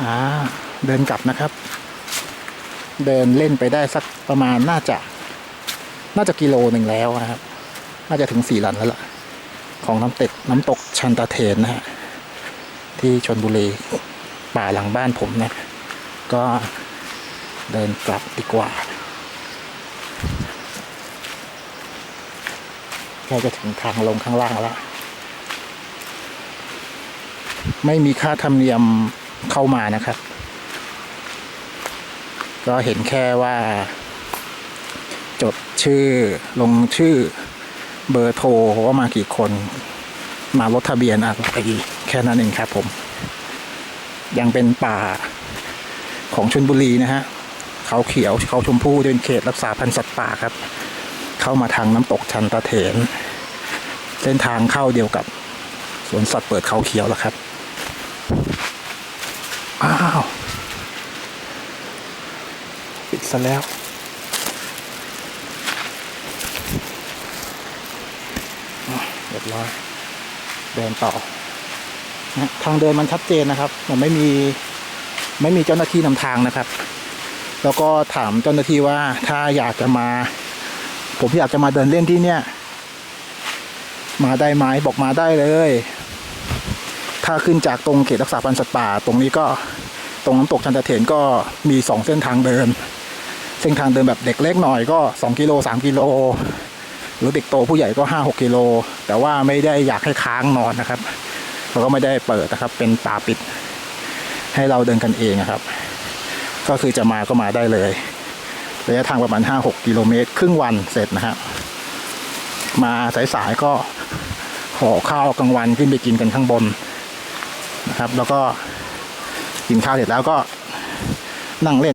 อ่าเดินกลับนะครับ เดินเล่นไปได้สักประมาณน่าจะ น่าจะกิโลหนึ่งแล้วนะครับ น่าจะถึงสี่หลันแล้วล่ะ ของน้ำเต็ดน้ำตกชันตาเทนนะฮะที่ชนบุรีป่าหลังบ้านผมนะ ก็เดินกลับดีกว่าใกล้จะถึงทางลงข้างล่างแล้ว ไม่มีค่าธรรมเนียม เข้ามานะครับ ก็เห็นแค่ว่า จดชื่อลงชื่อเบอร์โทรว่ามากี่คนมารถทะเบียนอะไรแค่นั้นเองครับผม ยังเป็นป่าของชนบุรีนะฮะเขาเขียวเขาชมพู่เป็นเขตรักษาพันธุ์สัตว์ป่าครับ เข้ามาทางน้ำตกชันตะเถน เส้นทางเข้าเดียวกับสวนสัตว์เปิดเขาเขียวแล้วครับ อ้าว ปิ ดซะแล้ว เรียบร้อย เดินต่อ ทางเดินมันชัดเจนนะครับมันไม่มีไม่มีเจ้าหน้าที่นำทางนะครับ แล้วก็ถามเจ้าหน้าที่ว่าถ้าอยากจะมา ผมอยากจะมาเดินเล่นที่เนี่ย มาได้ไหมบอกมาได้เลย ถ้าขึ้นจากตรงเขตรักษาพันธุ์สัตว์ป่า ตรงนี้ก็ตรงน้ำตกชันตะเถนก็มีสองเส้นทางเดิน เส้นทางเดินแบบเด็กเล็กหน่อยก็สองกิโลสามกิโล หรือเด็กโตผู้ใหญ่ก็ห้าหกกิโล แต่ว่าไม่ได้อยากให้ค้างนอนนะครับเราก็ไม่ได้เปิดนะครับ เป็นป่าปิด ให้เราเดินกันเองนะครับ ก็คือจะมาก็มาได้เลยระยะทางประมาณห้าหกกิโลเมตร ครึ่งวันเสร็จนะฮะมาสายๆก็ห่อข้าวกลางวันขึ้นไปกินกันข้างบนนะครับ แล้วก็กินข้าวเสร็จแล้วก็นั่งเล่น